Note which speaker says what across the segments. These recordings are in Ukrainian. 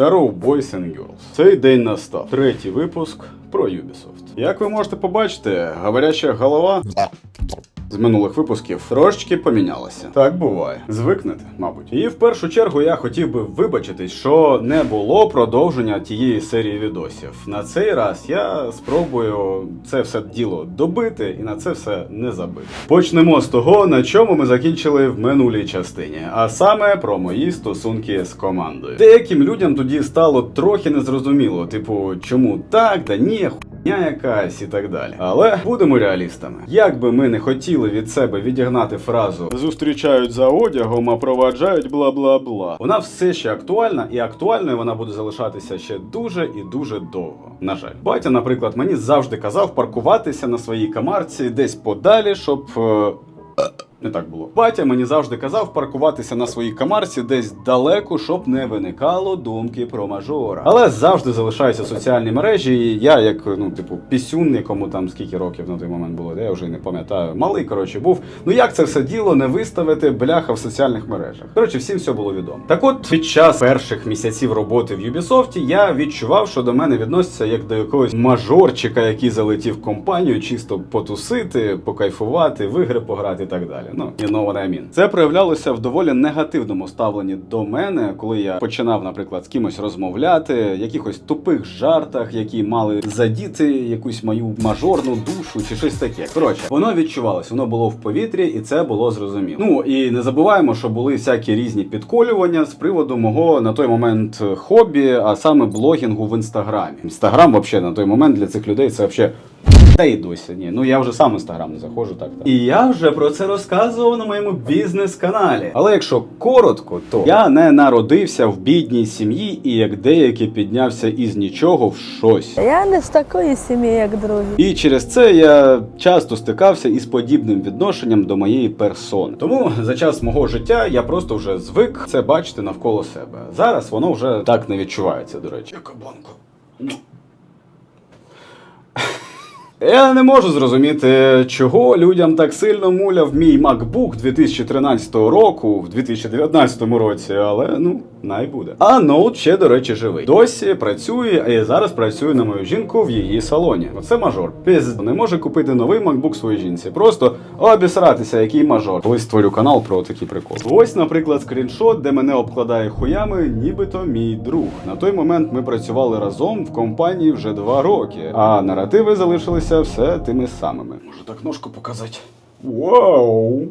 Speaker 1: Hello, boys and girls. Цей день настав. Третій випуск про Ubisoft. Як ви можете побачити, говоряча голова з минулих випусків трошечки помінялася. Так буває. Звикнете, мабуть. І в першу чергу я хотів би вибачитись, що не було продовження тієї серії відосів. На цей раз я спробую це все діло добити і на це все не забити. Почнемо з того, на чому ми закінчили в минулій частині, а саме про мої стосунки з командою. Деяким людям тоді стало трохи незрозуміло, типу, чому так, да ні, якась і так далі. Але будемо реалістами. Як би ми не хотіли від себе відігнати фразу зустрічають за одягом, а проваджають бла бла бла. Вона все ще актуальна, і актуальною вона буде залишатися ще дуже і дуже довго. На жаль, батя, наприклад, мені завжди казав паркуватися на своїй камарці десь подалі, щоб. е, не так було. Батя мені завжди казав паркуватися на своїй камарці десь далеко, щоб не виникало думки про мажора. Але завжди залишаються соціальні мережі. І я, як ну, типу, пісюн, якому там скільки років на той момент було, я вже не пам'ятаю. Малий, коротше, був. Ну як це все діло не виставити бляха в соціальних мережах? Коротше, всім все було відомо. Так от, під час перших місяців роботи в Ubisoft я відчував, що до мене відносяться як до якогось мажорчика, який залетів в компанію, чисто потусити, покайфувати, в ігри пограти і так далі. Ну, you know what I mean. Це проявлялося в доволі негативному ставленні до мене, коли я починав, наприклад, з кимось розмовляти, якихось тупих жартах, які мали задіти якусь мою мажорну душу чи щось таке. Коротше, воно відчувалось, воно було в повітрі, і це було зрозуміло. Ну і не забуваємо, що були всякі різні підколювання з приводу мого на той момент хобі, а саме блогінгу в інстаграмі. Інстаграм, взагалі, на той момент для цих людей це взагалі. Та й досі ні. Ну я вже сам в інстаграм не заходжу, так так. І я вже про це розказував на моєму бізнес-каналі. Але якщо коротко, то я не народився в бідній сім'ї і як деякі піднявся із нічого в щось.
Speaker 2: Я не з такої сім'ї, як другі.
Speaker 1: І через це я часто стикався із подібним відношенням до моєї персони. Тому за час мого життя я просто вже звик це бачити навколо себе. Зараз воно вже так не відчувається, до речі. Яка банка? Я не можу зрозуміти, чого людям так сильно муляв мій MacBook 2013 року в 2019 році, але ну, най буде. А ноут ще, до речі, живий. Досі працює, а я зараз працюю на мою жінку в її салоні. Оце мажор. Піз не може купити новий MacBook своїй жінці. Просто обісратися, який мажор. Колись створю канал про такі приколи. Ось, наприклад, скріншот, де мене обкладає хуями, нібито мій друг. На той момент ми працювали разом в компанії вже два роки, а наративи залишилися все тими самими. Може так ножку показати? Вау!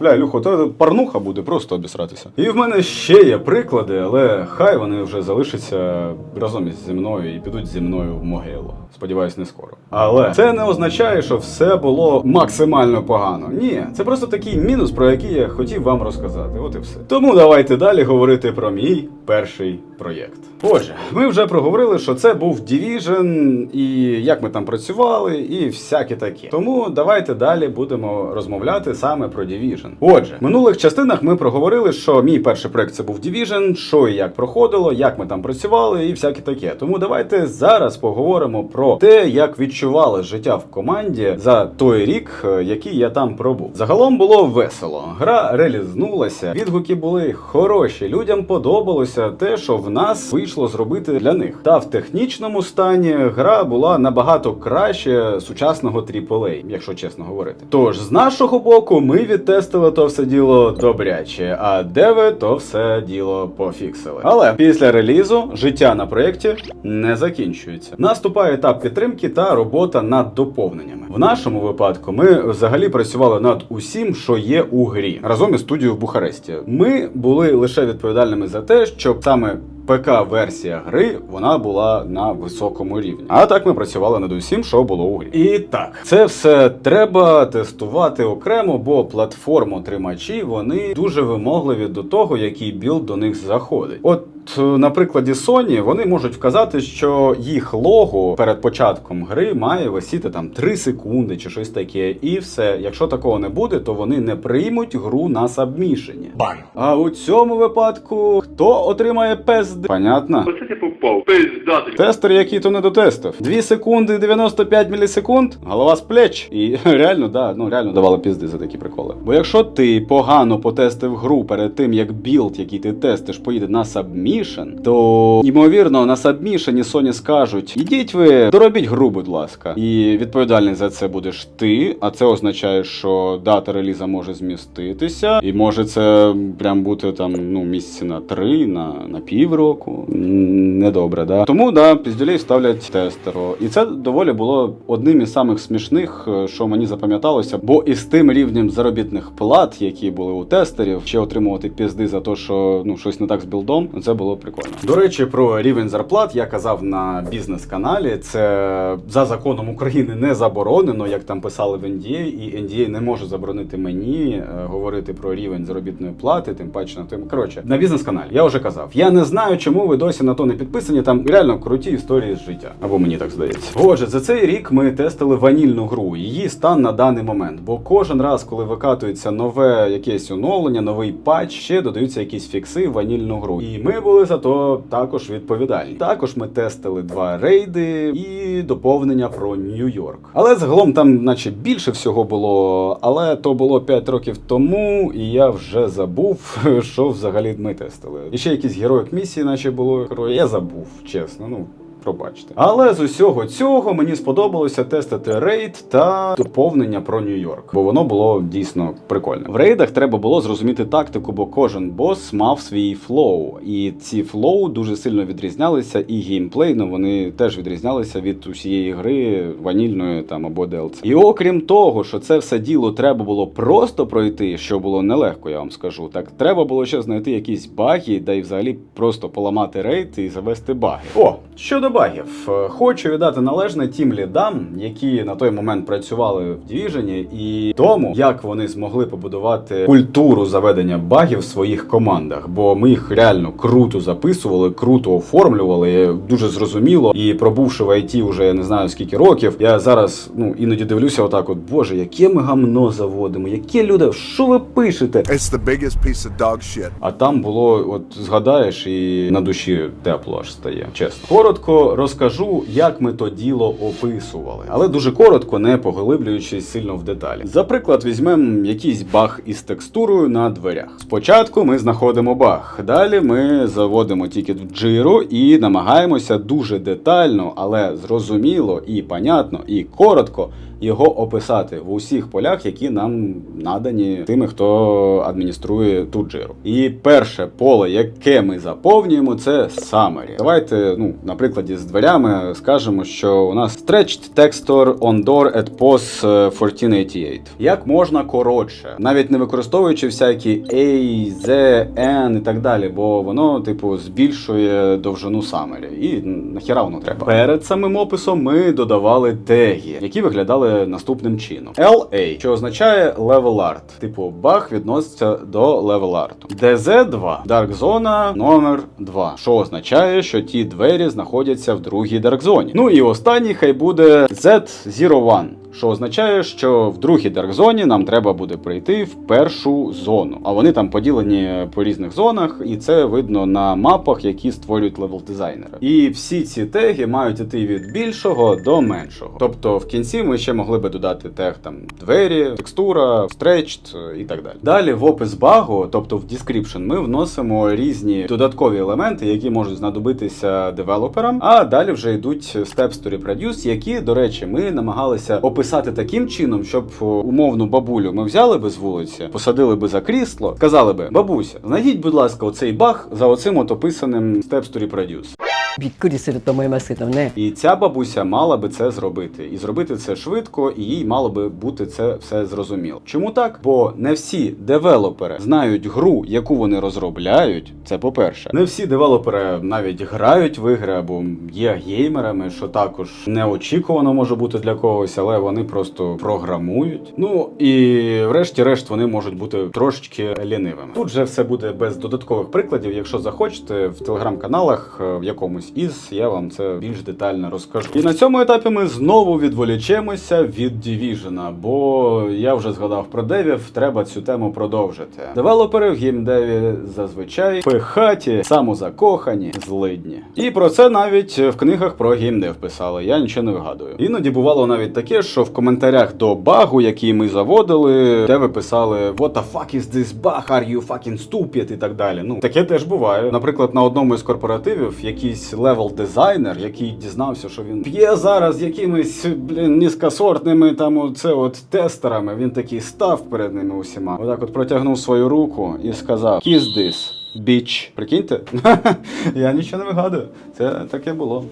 Speaker 1: Бля, Люхо, то парнуха буде просто обісратися. І в мене ще є приклади, але хай вони вже залишаться разом із зі мною і підуть зі мною в могилу. Сподіваюсь, не скоро. Але це не означає, що все було максимально погано. Ні, це просто такий мінус, про який я хотів вам розказати. От і все. Тому давайте далі говорити про мій перший проєкт. Отже, ми вже проговорили, що це був Division, і як ми там працювали, і всяке таке. Тому давайте далі будемо розмовляти саме про Division. Отже, в минулих частинах ми проговорили, що мій перший проект це був Division, що і як проходило, як ми там працювали, і всяке таке. Тому давайте зараз поговоримо про те, як відчували життя в команді за той рік, е, який я там пробув. Загалом було весело. Гра релізнулася, відгуки були хороші. Людям подобалося те, що в нас вийшло зробити для них. Та в технічному стані гра була набагато краще сучасного AAA, якщо чесно говорити. Тож з нашого боку, ми відтестили то все діло добряче, а деви то все діло пофіксили. Але після релізу життя на проєкті не закінчується. Наступає етап підтримки та робота над доповненнями. В нашому випадку ми взагалі працювали над усім, що є у грі, разом із студією в Бухаресті. Ми були лише відповідальними за те, щоб саме ПК-версія гри вона була на високому рівні. А так ми працювали над усім, що було у грі. І так, це все треба тестувати окремо, бо платформотримачі вони дуже вимогливі до того, який білд до них заходить. От е, на прикладі Sony вони можуть вказати, що їх лого перед початком гри має висіти там 3 секунди чи щось таке, і все. Якщо такого не буде, то вони не приймуть гру на сабмішені.
Speaker 3: Бан.
Speaker 1: А у цьому випадку хто отримає ПСД? Пізди. Понятно?
Speaker 3: Оце ти попав. Пизда.
Speaker 1: Тестер, який то не дотестив. 2 секунди 95 мілісекунд, голова з плеч. І реально, да, ну реально давали пізди за такі приколи. Бо якщо ти погано потестив гру перед тим, як білд, який ти тестиш, поїде на сабмішен, то ймовірно на сабмішені Sony скажуть: ідіть ви, доробіть гру, будь ласка. І відповідальний за це будеш ти. А це означає, що дата реліза може зміститися, і може це прям бути там ну місяці на три, на, на півроку. М, Недобре, да. Тому да, піздюлей ставлять тестеру. І це доволі було одним із самих смішних, е, що мені запам'яталося, бо із тим рівнем заробітних плат, які були у тестерів, ще отримувати пізди за те, що ну щось не так з білдом, це було прикольно. До речі, про рівень зарплат я казав на бізнес-каналі. Це за законом України не заборонено, як там писали в NDA, і NDA не може заборонити мені е, говорити про рівень заробітної плати, тим паче на тим. Коротше, на бізнес-каналі я вже казав. Я не знаю, чому ви досі на то не підписані. Там реально круті історії з життя. Або мені так здається. Отже, за цей рік ми тестили ванільну гру, її стан на даний момент. Бо кожен раз, коли викатується нове якесь оновлення, новий патч, ще додаються якісь фікси в ванільну гру. І ми були за то також відповідальні. Також ми тестили два рейди і доповнення про Нью-Йорк. Але загалом там, наче більше всього було, але то було 5 років тому, і я вже забув, що взагалі ми тестили. І ще якісь героїк місії, наче було. Я забув, чесно. Ну. Пробачте. Але з усього цього мені сподобалося тестити рейд та доповнення про Нью-Йорк, бо воно було дійсно прикольне. В рейдах треба було зрозуміти тактику, бо кожен бос мав свій флоу, і ці флоу дуже сильно відрізнялися, і геймплейно вони теж відрізнялися від усієї гри ванільної там або DLC. І окрім того, що це все діло треба було просто пройти, що було нелегко, я вам скажу. Так треба було ще знайти якісь баги, да й взагалі просто поламати рейд і завести баги. О, щодо багів, Е, хочу віддати належне тим лідам, які на той момент працювали в Division, і тому, як вони змогли побудувати культуру заведення багів в своїх командах. Бо ми їх реально круто записували, круто оформлювали, дуже зрозуміло. І пробувши в IT вже я не знаю скільки років, я зараз ну іноді дивлюся, отак, от боже, яке ми гамно заводимо, які люди, що ви пишете?
Speaker 4: It's the biggest piece of dog shit.
Speaker 1: А там було, от згадаєш, і на душі тепло аж стає. Чесно. Коротко розкажу, як ми то діло описували, але дуже коротко, не поглиблюючись сильно в деталі. За приклад, візьмемо якийсь баг із текстурою на дверях. Спочатку ми знаходимо баг, далі ми заводимо тікет в джиру і намагаємося дуже детально, але зрозуміло і понятно, і коротко його описати в усіх полях, які нам надані тими, хто адмініструє ту джиру. І перше поле, яке ми заповнюємо, це summary. Давайте, ну, на прикладі з дверями скажемо, що у нас stretched texture on door at pos е, 1488. Як можна коротше, навіть не використовуючи всякі A, Z, N і так далі, бо воно, типу, збільшує довжину summary. І нахіра воно треба. Перед самим описом ми додавали теги, які виглядали наступним чином: LA, що означає level art. Типу, баг відноситься до level art. DZ2 Dark Zone номер 2, що означає, що ті двері знаходяться в другій даркзоні. Ну і останній хай буде Z01. Що означає, що в другій даркзоні нам треба буде прийти в першу зону. А вони там поділені по різних зонах, і це видно на мапах, які створюють левел дизайнери. І всі ці теги мають іти від більшого до меншого. Тобто в кінці ми ще могли би додати тег там двері, текстура, stretched і так далі. Далі в опис багу, тобто в description, ми вносимо різні додаткові елементи, які можуть знадобитися девелоперам. А далі вже йдуть Step Story Produce, які, до речі, ми намагалися описати таким чином, щоб умовну бабулю ми взяли би з вулиці, посадили би за крісло, сказали би: бабуся, знайдіть, будь ласка, оцей баг за оцим отописаним Story Produce.
Speaker 5: びっくりすると思いますけどね。
Speaker 1: І ця бабуся мала би це зробити. І зробити це швидко, і їй мало би бути це все зрозуміло. Чому так? Бо не всі девелопери знають гру, яку вони розробляють. Це по-перше, не всі девелопери навіть грають в ігри або є геймерами, що також неочікувано може бути для когось, але вони просто програмують. Ну і врешті-решт вони можуть бути трошечки лінивими. Тут же все буде без додаткових прикладів. Якщо захочете, в телеграм-каналах е, в якомусь якомусь із, я вам це більш детально розкажу. І на цьому етапі ми знову відволічемося від Division, бо я вже згадав про девів, треба цю тему продовжити. Девелопери в геймдеві зазвичай пихаті, самозакохані, злидні. І про це навіть в книгах про геймдев писали. Я нічого не вигадую. Іноді бувало навіть таке, що в коментарях до багу, який ми заводили, де ви писали What the fuck is this bug? Are you fucking stupid? і так далі. Ну таке теж буває. Наприклад, на одному із корпоративів якийсь левел дизайнер, який дізнався, що він п'є зараз якимись блін низькосортними там оце от тестерами. Він такий став перед ними усіма. Отак от протягнув свою руку і сказав: this, bitch. Прикиньте? Я нічого не вигадую. Це таке було.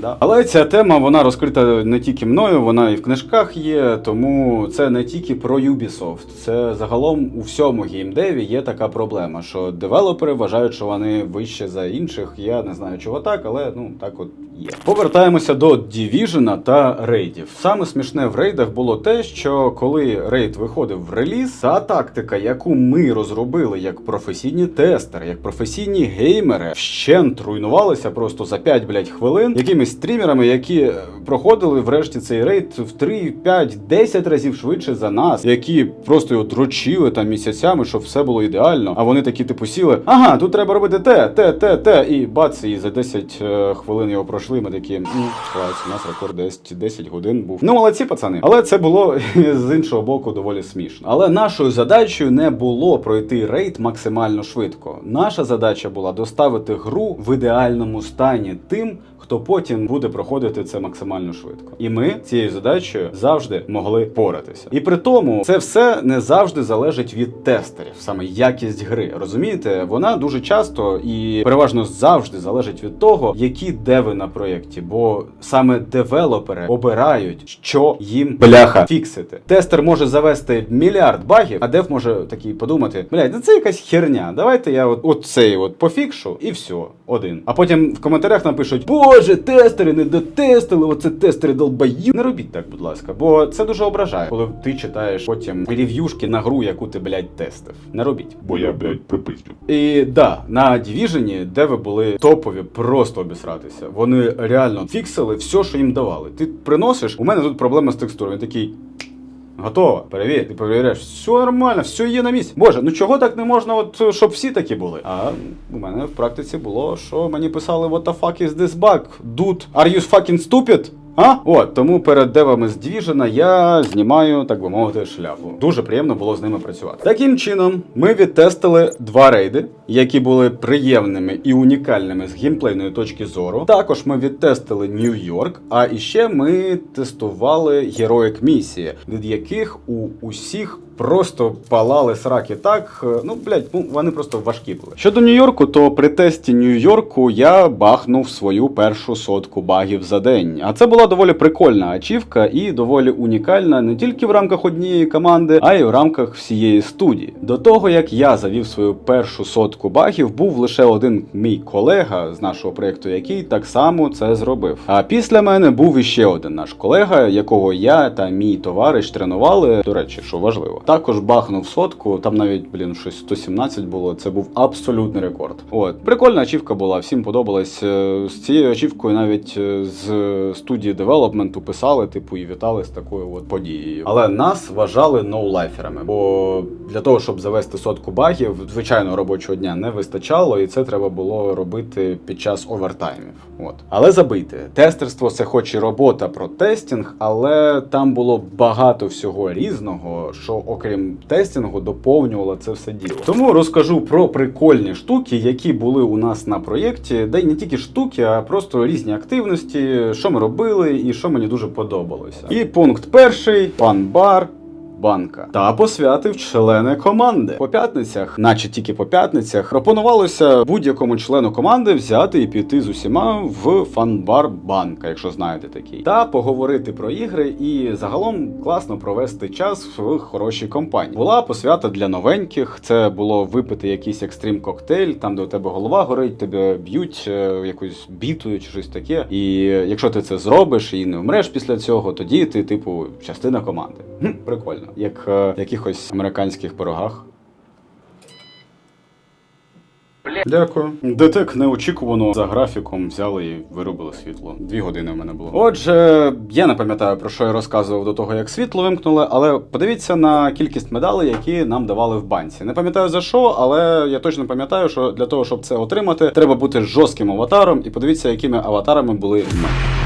Speaker 1: Да. Але ця тема вона розкрита не тільки мною, вона і в книжках є, тому це не тільки про Ubisoft. Це загалом у всьому геймдеві є така проблема, що девелопери вважають, що вони вище за інших. Я не знаю, чого так, але ну так от є. Повертаємося до Division та рейдів. Саме смішне в рейдах було те, що коли рейд виходив в реліз, та тактика, яку ми розробили як професійні тестери, як професійні геймери, вщент руйнувалися просто за 5, блядь, хвилин якимись стрімерами, які е, проходили врешті цей рейд в 3, 5, 10 разів швидше за нас, які просто його дрочили там місяцями, щоб все було ідеально. А вони такі типу сіли. Ага, тут треба робити те, те, те, те. І бац, і за 10 е, хвилин його пройшли. Ми такі «М, клас, у нас рекорд 10, 10 годин був. Ну, молодці, пацани. Але це було з іншого боку доволі смішно. Але нашою задачею не було пройти рейд максимально швидко. Наша задача була доставити гру в ідеальному стані тим, хто потім буде проходити це максимально швидко. І ми цією задачею завжди могли поратися. І при тому це все не завжди залежить від тестерів, саме якість гри. Розумієте, вона дуже часто і переважно завжди залежить від того, які деви на проєкті, бо саме девелопери обирають, що їм бляха фіксити. Тестер може завести мільярд багів, а дев може такий подумати: блядь, ну це якась херня. Давайте я от, от цей от пофікшу і все, один. А потім в коментарях напишуть: Боже, тестери не дотестили, оце тестери долбаю. Не робіть так, будь ласка, бо це дуже ображає, коли ти читаєш потім рев'юшки на гру, яку ти, блядь, тестив. Не робіть.
Speaker 3: Бо я, блядь, припиздю.
Speaker 1: І да, на Division, де ви були топові, просто обісратися. Вони реально фіксили все, що їм давали. Ти приносиш, у мене тут проблема з текстурою. Він такий. Готово, перевір, ти перевіряєш, все нормально, все є на місці. Боже, ну чого так не можна, от щоб всі такі були? А у мене в практиці було, що мені писали What the fuck is this bug? Dude, are you fucking stupid? А? От, тому перед девами з Двіжена я знімаю, так би мовити, шляпу. Дуже приємно було з ними працювати. Таким чином, ми відтестили два рейди, які були приємними і унікальними з геймплейної точки зору. Також ми відтестили Нью-Йорк, а іще ми тестували героїк місії, від яких у усіх просто палали сраки так. е, Ну, блядь, ну вони просто важкі були. Щодо Нью-Йорку, то при тесті Нью-Йорку я бахнув свою першу сотку багів за день. А це була доволі прикольна ачівка і доволі унікальна не тільки в рамках однієї команди, а й в рамках всієї студії. До того як я завів свою першу сотку багів, був лише один мій колега з нашого проєкту, який так само це зробив. А після мене був іще один наш колега, якого я та мій товариш тренували. До речі, що важливо. Також бахнув сотку, там навіть, блін, щось 117 було. Це був абсолютний рекорд. От, прикольна ачівка була, всім подобалась. Е, З цією ачівкою навіть е, з студії девелопменту писали, типу, і вітали з такою от подією. Але нас вважали ноулайферами, бо для того, щоб завести сотку багів, звичайно, робочого дня не вистачало, і це треба було робити під час овертаймів. От. Але забийте, тестерство це хоч і робота про тестінг, але там було багато всього різного, що окрім тестінгу доповнювала це все діло. Тому розкажу про прикольні штуки, які були у нас на проєкті, де й не тільки штуки, а просто різні активності, що ми робили і що мені дуже подобалося. І пункт перший пан-бар. Банка та посвятив члени команди по п'ятницях, наче тільки по п'ятницях, пропонувалося будь-якому члену команди взяти і піти з усіма в фан-бар банка, якщо знаєте такий, та поговорити про ігри і загалом класно провести час в хорошій компанії. Була посвята для новеньких. Це було випити якийсь екстрім коктейль, там де у тебе голова горить, тебе б'ють е, якусь бітою чи щось таке. І якщо ти це зробиш і не вмреш після цього, тоді ти, типу, частина команди. Хм, прикольно, як е, в якихось американських пирогах. Дякую. Детек неочікувано за графіком взяли і вирубили світло. Дві години в мене було. Отже, я не пам'ятаю про що я розказував до того, як світло вимкнули, але подивіться на кількість медалей, які нам давали в банці. Не пам'ятаю за що, але я точно пам'ятаю, що для того, щоб це отримати, треба бути жорстким аватаром. І подивіться, якими аватарами були ми.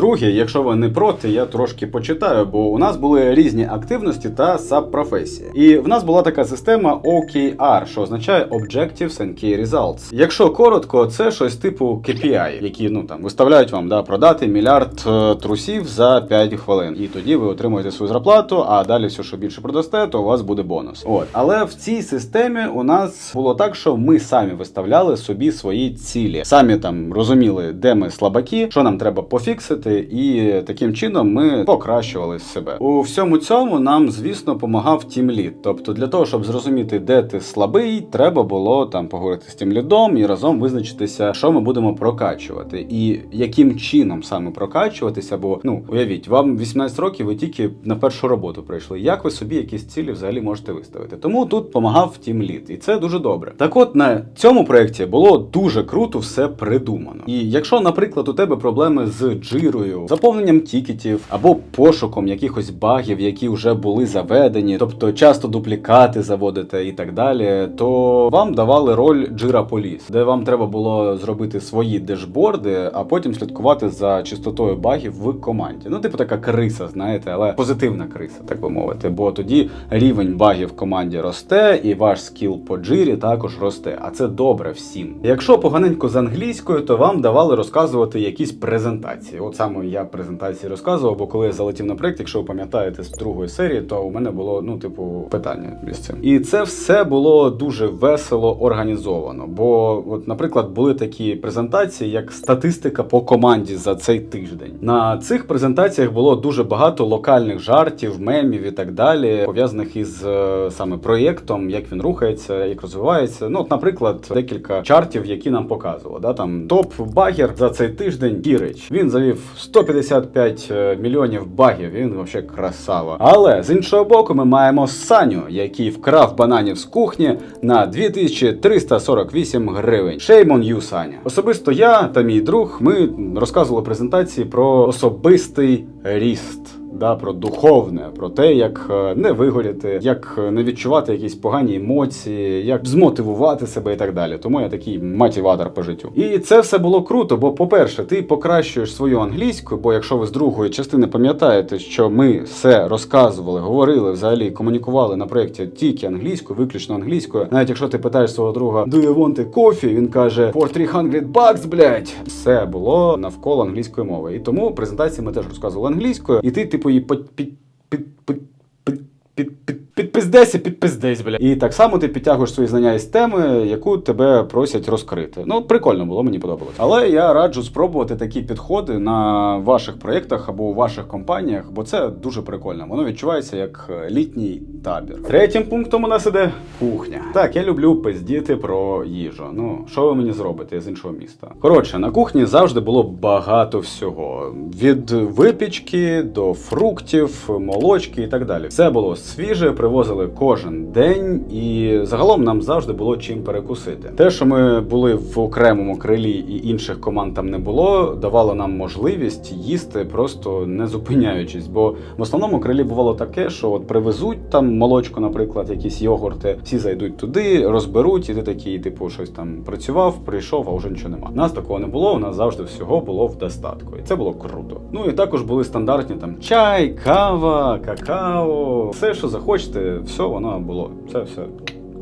Speaker 1: Друге, якщо ви не проти, я трошки почитаю, бо у нас були різні активності та саб-професії. І в нас була така система OKR, що означає Objectives and Key Results. Якщо коротко, це щось типу KPI, які ну там виставляють вам да, продати мільярд е, трусів за 5 хвилин. І тоді ви отримуєте свою зарплату, а далі все, що більше продасте, то у вас буде бонус. От. Але в цій системі у нас було так, що ми самі виставляли собі свої цілі. Самі там розуміли, де ми слабаки, що нам треба пофіксити, і таким чином ми покращували себе. У всьому цьому нам, звісно, допомагав тімлід. Тобто, для того, щоб зрозуміти, де ти слабий, треба було там поговорити з тімлідом і разом визначитися, що ми будемо прокачувати, і яким чином саме прокачуватися. Бо ну уявіть, вам 18 років, ви тільки на першу роботу прийшли. Як ви собі якісь цілі взагалі можете виставити? Тому тут допомагав тімлід, і це дуже добре. Так, от на цьому проєкті було дуже круто все придумано. І якщо, наприклад, у тебе проблеми з джирою, заповненням тікетів або пошуком якихось багів, які вже були заведені, тобто часто дуплікати заводите і так далі, то вам давали роль Jira Police, де вам треба було зробити свої дешборди, а потім слідкувати за чистотою багів в команді. Ну, типу така криса, знаєте, але позитивна криса, так би мовити. Бо тоді рівень багів в команді росте, і ваш скіл по джирі також росте. А це добре всім. Якщо поганенько з англійською, то вам давали розказувати якісь презентації. От саме я презентації розказував, бо коли я залетів на проект, якщо ви пам'ятаєте з другої серії, то у мене було ну, типу, питання з цим. І це все було дуже весело організовано. Бо, от, наприклад, були такі презентації, як статистика по команді за цей тиждень. На цих презентаціях було дуже багато локальних жартів, мемів і так далі, пов'язаних із е, саме проєктом, як він рухається, як розвивається. Ну, от, наприклад, декілька чартів, які нам показували. Да, там топ багер за цей тиждень Кірич. Він завів 155 е, мільйонів багів. Він вообще красава. Але з іншого боку, ми маємо Саню, який вкрав бананів з кухні на 2348 гривень. On you, Саня. Особисто я та мій друг ми розказували презентації про особистий ріст. Да, про духовне, про те, як е, не вигоріти, як е, не відчувати якісь погані емоції, як змотивувати себе і так далі. Тому я такий мотиватор по життю. І це все було круто, бо, по-перше, ти покращуєш свою англійську, бо якщо ви з другої частини пам'ятаєте, що ми все розказували, говорили, взагалі комунікували на проєкті тільки англійською, виключно англійською. Навіть якщо ти питаєш свого друга Do you want a coffee? Він каже For 300 bucks, блядь. Все було навколо англійської мови. І тому презентації ми теж розказували англійською, і ти, типу, її під, під, під, під, під, під, під, підпиздесь і підпиздесь, бля. І так само ти підтягуєш свої знання із теми, яку тебе просять розкрити. Ну, прикольно було, мені подобалось. Але я раджу спробувати такі підходи на ваших проєктах або у ваших компаніях, бо це дуже прикольно. Воно відчувається як е, літній табір. Третім пунктом у нас іде кухня. Так, я люблю пиздіти про їжу. Ну, що ви мені зробите я з іншого міста? Коротше, на кухні завжди було багато всього: від випічки до фруктів, молочки і так далі. Все було свіже, привозили кожен день, і загалом нам завжди було чим перекусити. Те, що ми були в окремому крилі і інших команд там не було, давало нам можливість їсти просто не зупиняючись. Бо в основному крилі бувало таке, що от привезуть там молочко, наприклад, якісь йогурти, всі зайдуть туди, розберуть, і ти такий, типу, щось там працював, прийшов, а вже нічого нема. У нас такого не було. У нас завжди всього було в достатку, і це було круто. Ну і також були стандартні там чай, кава, какао, все, що захочете, все воно було. Це все.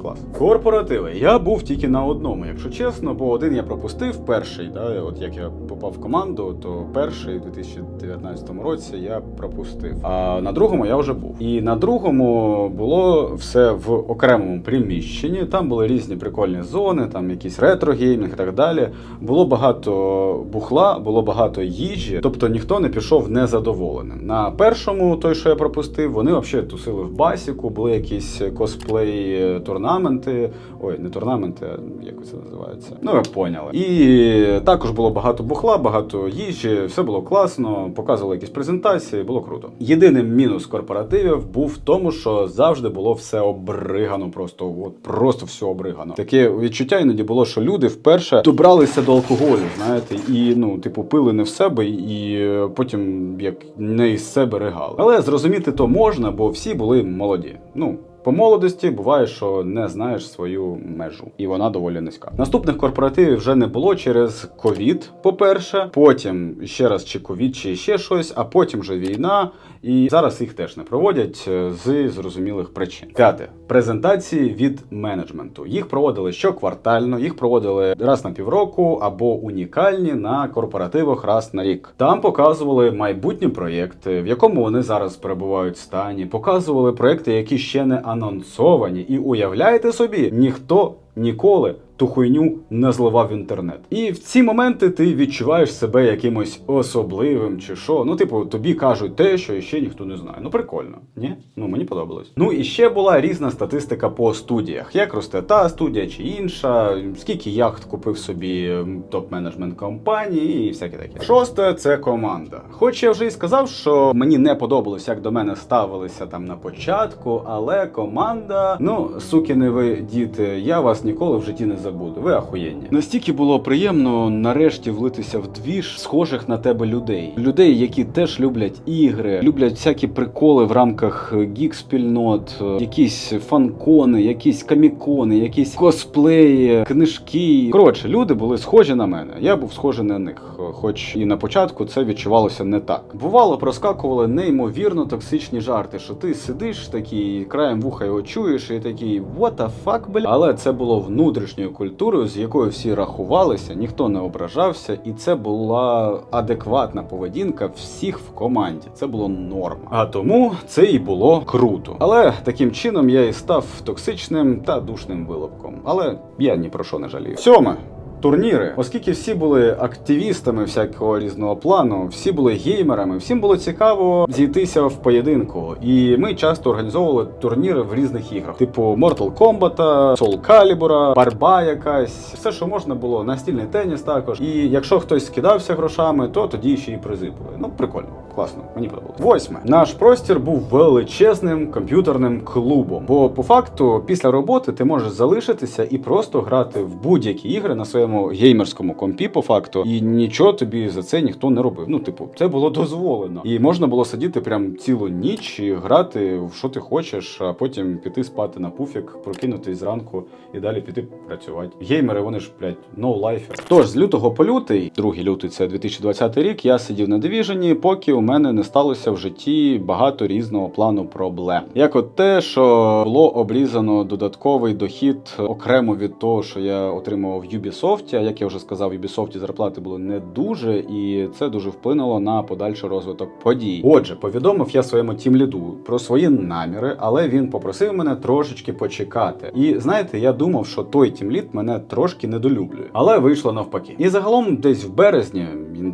Speaker 1: Клас. Корпоративи. Я був тільки на одному, якщо чесно, бо один я пропустив перший. Да, от як я попав в команду, то перший у 2019 році я пропустив. А на другому я вже був. І на другому було все в окремому приміщенні. Там були різні прикольні зони, там якийсь ретро-геймінг і так далі. Було багато бухла, було багато їжі, тобто ніхто не пішов незадоволеним. На першому, той, що я пропустив, вони взагалі тусили в басіку, були якісь косплей турнаменти турнаменти. Ой, не турнаменти, а як це називається. Ну, ви поняли. І також було багато бухла, багато їжі, все було класно, показували якісь презентації, було круто. Єдиним мінус корпоративів був в тому, що завжди було все обригано, просто от просто все обригано. Таке відчуття іноді було, що люди вперше добралися до алкоголю, знаєте, і ну, типу, пили не в себе, і потім як не із себе ригали. Але зрозуміти то можна, бо всі були молоді. Ну. По молодості буває, що не знаєш свою межу, і вона доволі низька. Наступних корпоративів вже не було через ковід, по-перше, потім ще раз чи ковід, чи ще щось, а потім вже війна. І зараз їх теж не проводять е, з зрозумілих причин. П'яте презентації від менеджменту. Їх проводили щоквартально, їх проводили раз на півроку або унікальні на корпоративах раз на рік. Там показували майбутні проєкти, в якому вони зараз перебувають в стані, показували проєкти, які ще не анонсовані. І уявляєте собі, ніхто ніколи ту хуйню не зливав в інтернет. І в ці моменти ти відчуваєш себе якимось особливим чи що. Ну, типу, тобі кажуть те, що ще ніхто не знає. Ну прикольно, ні? Ну мені подобалось. Ну і ще була різна статистика по студіях. Як росте та студія чи інша, скільки яхт купив собі топ-менеджмент компанії і всяке таке. Шосте це команда. Хоч я вже і сказав, що мені не подобалось, як до мене ставилися там на початку, але команда, ну сукіни ви діти, я вас ніколи в житті не забуду. Ви ахуєнні. Настільки було приємно нарешті влитися в двіж схожих на тебе людей. Людей, які теж люблять ігри, люблять всякі приколи в рамках гік спільнот, якісь фанкони, якісь камікони, якісь косплеї, книжки. Коротше, люди були схожі на мене. Я був схожий на них, хоч і на початку це відчувалося не так. Бувало, проскакували неймовірно токсичні жарти, що ти сидиш такий краєм вуха його чуєш, і такий what the fuck, бля. Але це було внутрішньою культурою, з якою всі рахувалися, ніхто не ображався, і це була адекватна поведінка всіх в команді. Це було норма. А тому це і було круто. Але таким чином я і став токсичним та душним вилобком. Але я ні про що не жалію. Сьоме. Турніри, оскільки всі були активістами всякого різного плану, всі були геймерами, всім було цікаво зійтися в поєдинку. І ми часто організовували турніри в різних іграх, типу Mortal Kombat, Soul Calibur, Барба якась, все, що можна було, настільний теніс також. І якщо хтось скидався грошами, то тоді ще й призи були. Ну прикольно, класно, мені подобалось. Восьме. Наш простір був величезним комп'ютерним клубом. Бо по факту, після роботи ти можеш залишитися і просто грати в будь-які ігри на своєму геймерському компі, по факту, і нічого тобі за це ніхто не робив. Ну, типу, це було дозволено. І можна було сидіти прям цілу ніч і грати в що ти хочеш, а потім піти спати на пуфік, прокинутись зранку і далі піти працювати. Геймери, вони ж, блядь, no life. Тож з лютого по лютий, 2 лютий це 2020 рік, я сидів на дивіжені, поки у мене не сталося в житті багато різного плану проблем. Як от те, що було обрізано додатковий дохід окремо від того, що я отримував в Ubisoft, а як я вже сказав, в Ubisoft зарплати були не дуже, і це дуже вплинуло на подальший розвиток подій. Отже, повідомив я своєму тімліду про свої наміри, але він попросив мене трошечки почекати. І знаєте, я думав, що той тімлід мене трошки недолюблює, але вийшло навпаки. І загалом, десь в березні,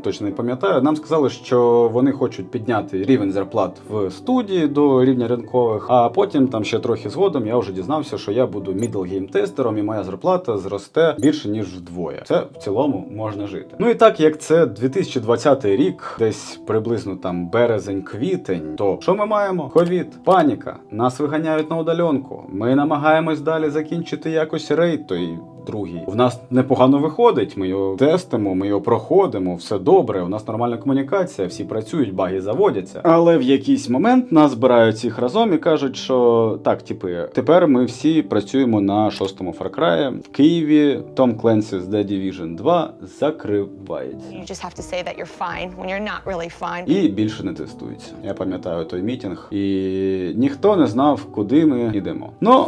Speaker 1: точно не пам'ятаю, нам сказали, що вони хочуть підняти рівень зарплат в студії до рівня ринкових. А потім, там ще трохи згодом, я вже дізнався, що я буду мідл гейм-тестером, і моя зарплата зросте більше ніж вдвоє. Це в цілому можна жити. Ну і так як це 2020 рік, десь приблизно там березень-квітень, то що ми маємо? Ковід, паніка, нас виганяють на удаленку. Ми намагаємось далі закінчити якось рейд той другий. В нас непогано виходить. Ми його тестимо, ми його проходимо, все добре. У нас нормальна комунікація, всі працюють, баги заводяться. Але в якийсь момент нас збирають їх разом і кажуть, що так, типи, тепер ми всі працюємо на шостому Фаркраї в Києві. Tom Clancy's The Division 2 закривається.
Speaker 6: You just have to say that you're fine when you're not really fine.
Speaker 1: І більше не тестується. Я пам'ятаю той мітінг, і ніхто не знав, куди ми йдемо. Ну.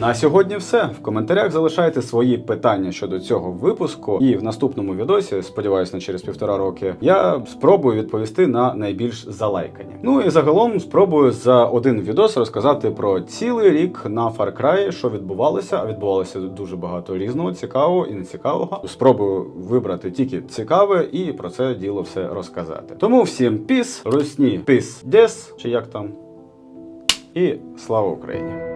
Speaker 1: На сьогодні все. В коментарях залишайте свої питання щодо цього випуску, і в наступному відосі, сподіваюся, на через півтора роки, я спробую відповісти на найбільш залайкані. Ну і загалом спробую за один відос розказати про цілий рік на Far Cry, що відбувалося. А відбувалося дуже багато різного, цікавого і нецікавого. Спробую вибрати тільки цікаве і про це діло все розказати. Тому всім піс, русні, піс, дес, чи як там. І слава Україні!